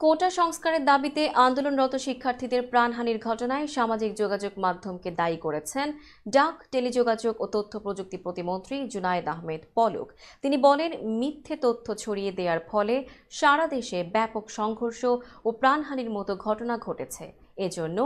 কোটা সংস্কারের দাবিতে আন্দোলনরত শিক্ষার্থীদের প্রাণহানির ঘটনায় সামাজিক যোগাযোগ মাধ্যমকে দায়ী করেছেন ডাক, টেলিযোগাযোগ ও তথ্য প্রযুক্তি প্রতিমন্ত্রী জুনায়েদ আহমেদ পলক। তিনি বলেন, মিথ্যে তথ্য ছড়িয়ে দেওয়ার ফলে সারা দেশে ব্যাপক সংঘর্ষ ও প্রাণহানির মতো ঘটনা ঘটেছে। এজন্য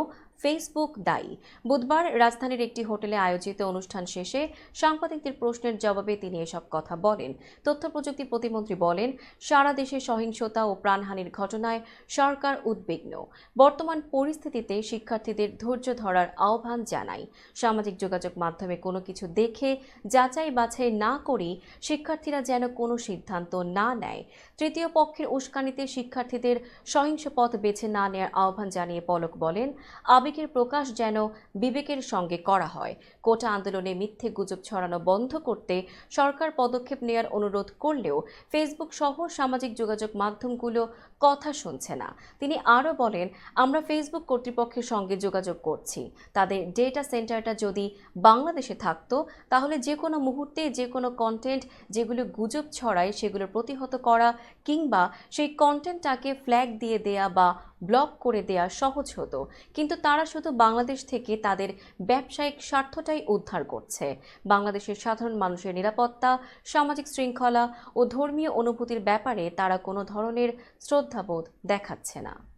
ফেসবুক দায়ী। বুধবার রাজধানীর একটি হোটেলে আয়োজিত অনুষ্ঠান শেষে সাংবাদিকদের প্রশ্নের জবাবে তিনি এসব কথা বলেন। তথ্য প্রযুক্তি প্রতিমন্ত্রী বলেন, সারা দেশে সহিংসতা ও প্রাণহানির ঘটনায় সরকার উদ্বিগ্ন। বর্তমান পরিস্থিতিতে শিক্ষার্থীদের ধৈর্য ধরার আহ্বান জানাই। সামাজিক যোগাযোগ মাধ্যমে কোনো কিছু দেখে, যাচাই বাছাই না করেই শিক্ষার্থীরা যেন কোনো সিদ্ধান্ত না নেয়। তৃতীয় পক্ষের উস্কানিতে শিক্ষার্থীদের সহিংস পথ বেছে না নেওয়ার আহ্বান জানিয়ে পলক বলেন, আবেগের প্রকাশ যেন বিবেকের সঙ্গে করা হয়। কোটা আন্দোলনে মিথ্যে গুজব ছড়ানো বন্ধ করতে সরকার পদক্ষেপ নেওয়ার অনুরোধ করলেও ফেসবুক সহ সামাজিক যোগাযোগ মাধ্যমগুলো কথা শুনছে না। তিনি আরও বলেন, আমরা ফেসবুক কর্তৃপক্ষের সঙ্গে যোগাযোগ করছি। তাদের ডেটা সেন্টারটা যদি বাংলাদেশে থাকতো, তাহলে যে কোনো মুহূর্তে, যে কোনো কন্টেন্ট যেগুলো গুজব ছড়ায়, সেগুলো প্রতিহত করা কিংবা সেই কন্টেন্টটাকে ফ্ল্যাগ দিয়ে দেয়া বা ব্লক করে দেয়া সহজ হতো কিন্তু তারা শুধু বাংলাদেশ থেকে তাদের ব্যবসায়িক স্বার্থটাই উদ্ধার করছে। বাংলাদেশের সাধারণ মানুষের নিরাপত্তা, সামাজিক শৃঙ্খলা ও ধর্মীয় অনুভূতির ব্যাপারে তারা কোনো ধরনের শ্রদ্ধাবোধ দেখাচ্ছে না।